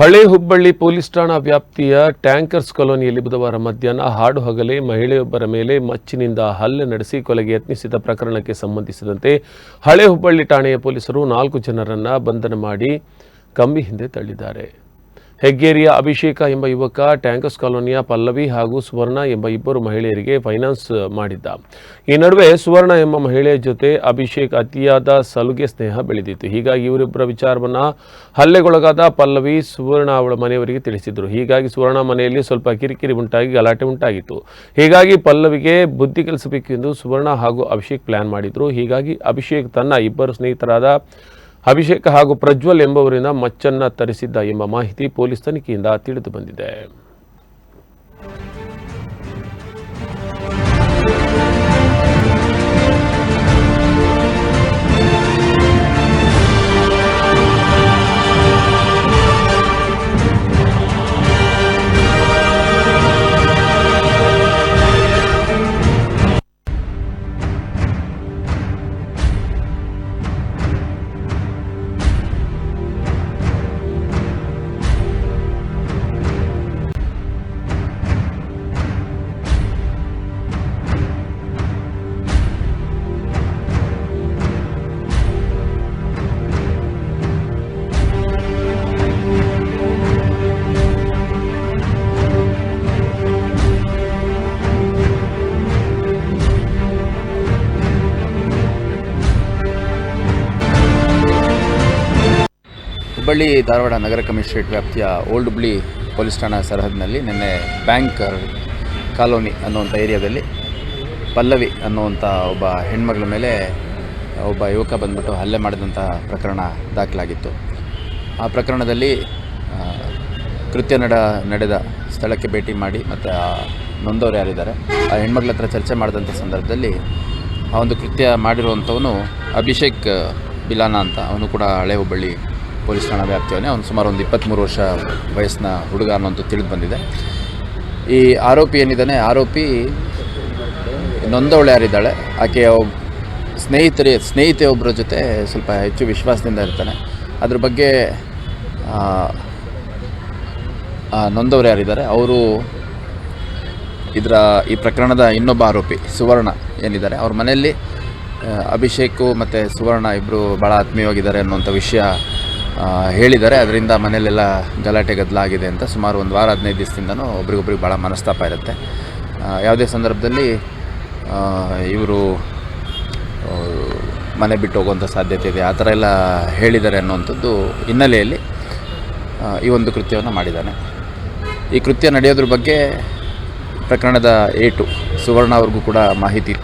ಹಳೆ ಹುಬ್ಬಳ್ಳಿ ಪೊಲೀಸ್ ಠಾಣಾ ವ್ಯಾಪ್ತಿಯ ಟ್ಯಾಂಕರ್ಸ್ ಕಾಲೋನಿಯಲ್ಲಿ ಬುಧವಾರ ಮಧ್ಯಾಹ್ನ ಹಾಡು ಹಗಲೇ, ಮಹಿಳೆಯೊಬ್ಬರ ಮೇಲೆ ಮಚ್ಚಿನಿಂದ ಹಲ್ಲೆ ನಡೆಸಿ ಕೊಲೆಗೆ ಯತ್ನಿಸಿದ ಪ್ರಕರಣಕ್ಕೆ ಸಂಬಂಧಿಸಿದಂತೆ ಹಳೆ ಹುಬ್ಬಳ್ಳಿ ಠಾಣೆಯ ಪೊಲೀಸರು ನಾಲ್ಕು ಜನರನ್ನ ಬಂಧನ ಮಾಡಿ ಕಂಬಿ ಹಿಂದೆ ತಳ್ಳಿದ್ದಾರೆ. ಹೆಗ್ಗೇರಿಯ ಅಭಿಷೇಕ ಎಂಬ ಯುವಕ, ಟ್ಯಾಂಕರ್ಸ್ ಕಾಲೋನಿಯ ಪಲ್ಲವಿ ಹಾಗೂ ಸುವರ್ಣ ಎಂಬ ಇಬ್ಬರು ಮಹಿಳೆಯರಿಗೆ ಫೈನಾನ್ಸ್ ಮಾಡಿದ್ದ. ಈ ನಡುವೆ ಸುವರ್ಣ ಎಂಬ ಮಹಿಳೆಯ ಜೊತೆ ಅಭಿಷೇಕ್ ಅತಿಯಾದ ಸಲುಗೆ ಸ್ನೇಹ ಬೆಳೆದಿತ್ತು. ಹೀಗಾಗಿ ಇವರಿಬ್ಬರ ವಿಚಾರವನ್ನ ಹಲ್ಲೆಗೊಳಗಾದ ಪಲ್ಲವಿ, ಸುವರ್ಣ ಅವಳ ಮನೆಯವರಿಗೆ ತಿಳಿಸಿದರು. ಹೀಗಾಗಿ ಸುವರ್ಣ ಮನೆಯಲ್ಲಿ ಸ್ವಲ್ಪ ಕಿರಿಕಿರಿ ಉಂಟಾಗಿ ಗಲಾಟೆ ಉಂಟಾಗಿತ್ತು. ಹೀಗಾಗಿ ಪಲ್ಲವಿಗೆ ಬುದ್ಧಿ ಕಲಿಸಬೇಕು ಎಂದು ಸುವರ್ಣ ಹಾಗೂ ಅಭಿಷೇಕ್ ಪ್ಲಾನ್ ಮಾಡಿದ್ರು. ಹೀಗಾಗಿ ಅಭಿಷೇಕ್ ತನ್ನ ಇಬ್ಬರು ಸ್ನೇಹಿತರಾದ ಅಭಿಷೇಕ್ ಹಾಗೂ ಪ್ರಜ್ವಲ್ ಎಂಬವರಿಂದ ಮಚ್ಚನ್ನ ತರಿಸಿದ್ದ ಎಂಬ ಮಾಹಿತಿ ಪೊಲೀಸ್ ತನಿಖೆಯಿಂದ ತಿಳಿದು ಬಂದಿದೆ. ಹುಬ್ಬಳ್ಳಿ ಧಾರವಾಡ ನಗರ ಕಮಿಷನರೇಟ್ ವ್ಯಾಪ್ತಿಯ ಓಲ್ಡ್ ಹುಬ್ಳಿ ಪೊಲೀಸ್ ಠಾಣಾ ಸರಹದ್ನಲ್ಲಿ ನಿನ್ನೆ ಬ್ಯಾಂಕ್ ಕಾಲೋನಿ ಅನ್ನುವಂಥ ಏರಿಯಾದಲ್ಲಿ ಪಲ್ಲವಿ ಅನ್ನುವಂಥ ಒಬ್ಬ ಹೆಣ್ಮಗಳ ಮೇಲೆ ಒಬ್ಬ ಯುವಕ ಬಂದ್ಬಿಟ್ಟು ಹಲ್ಲೆ ಮಾಡಿದಂಥ ಪ್ರಕರಣ ದಾಖಲಾಗಿತ್ತು. ಆ ಪ್ರಕರಣದಲ್ಲಿ ಕೃತ್ಯ ನಡ, ನಡೆದ ಸ್ಥಳಕ್ಕೆ ಭೇಟಿ ಮಾಡಿ ಮತ್ತು ಆ ನೊಂದವರು ಯಾರಿದ್ದಾರೆ, ಆ ಹೆಣ್ಮಗಳ ಹತ್ರ ಚರ್ಚೆ ಮಾಡಿದಂಥ ಸಂದರ್ಭದಲ್ಲಿ ಆ ಒಂದು ಕೃತ್ಯ ಮಾಡಿರುವಂಥವನು ಅಭಿಷೇಕ್ ಬಿಲಾನ ಅಂತ. ಅವನು ಕೂಡ ಹಳೆ ಹುಬ್ಬಳ್ಳಿ ಪೊಲೀಸ್ ಠಾಣಾ ವ್ಯಾಪ್ತಿಯವನೇ ಅವನು ಸುಮಾರು ಒಂದು ಇಪ್ಪತ್ತ್ಮೂರು ವರ್ಷ ವಯಸ್ಸಿನ ಹುಡುಗ ಅನ್ನೋಂಥ ತಿಳಿದು ಬಂದಿದೆ. ಈ ಆರೋಪಿ ಏನಿದ್ದಾನೆ, ಆರೋಪಿ ನೊಂದವಳು ಯಾರಿದ್ದಾಳೆ ಆಕೆಯ ಸ್ನೇಹಿತರೇ ಸ್ನೇಹಿತರಿ, ಸ್ನೇಹಿತೆ ಒಬ್ಬರ ಜೊತೆ ಸ್ವಲ್ಪ ಹೆಚ್ಚು ವಿಶ್ವಾಸದಿಂದ ಇರ್ತಾನೆ. ಅದ್ರ ಬಗ್ಗೆ ನೊಂದವರು ಯಾರಿದ್ದಾರೆ ಅವರು ಇದರ, ಈ ಪ್ರಕರಣದ ಇನ್ನೊಬ್ಬ ಆರೋಪಿ, ಸುವರ್ಣ, ಏನಿದ್ದಾರೆ. ಅವ್ರ ಮನೆಯಲ್ಲಿ, ಅಭಿಷೇಕು ಮತ್ತು ಸುವರ್ಣ ಇಬ್ಬರು ಭಾಳ ಆತ್ಮೀಯವಾಗಿದ್ದಾರೆ ಅನ್ನುವಂಥ ವಿಷಯ ಹೇಳಿದ್ದಾರೆ. ಅದರಿಂದ ಮನೆಯಲ್ಲೆಲ್ಲ ಗಲಾಟೆ ಗದ್ದಲ ಆಗಿದೆ ಅಂತ ಸುಮಾರು ಒಂದು ವಾರ, ಹದಿನೈದು ದಿವಸದಿಂದನೂ ಒಬ್ರಿಗೊಬ್ರಿಗೆ ಭಾಳ ಮನಸ್ತಾಪ ಇರುತ್ತೆ. ಯಾವುದೇ ಸಂದರ್ಭದಲ್ಲಿ ಇವರು ಮನೆ ಬಿಟ್ಟು ಹೋಗುವಂಥ ಸಾಧ್ಯತೆ ಇದೆ. ಆ ಥರ ಎಲ್ಲ ಹೇಳಿದ್ದಾರೆ ಅನ್ನುವಂಥದ್ದು ಹಿನ್ನೆಲೆಯಲ್ಲಿ ಈ ಒಂದು ಕೃತ್ಯವನ್ನು ಮಾಡಿದ್ದಾನೆ. ಈ ಕೃತ್ಯ ನಡೆಯೋದ್ರ ಬಗ್ಗೆ ಪ್ರಕರಣದ ಏಟು ಸುವರ್ಣ ಅವ್ರಿಗೂ ಕೂಡ ಮಾಹಿತಿ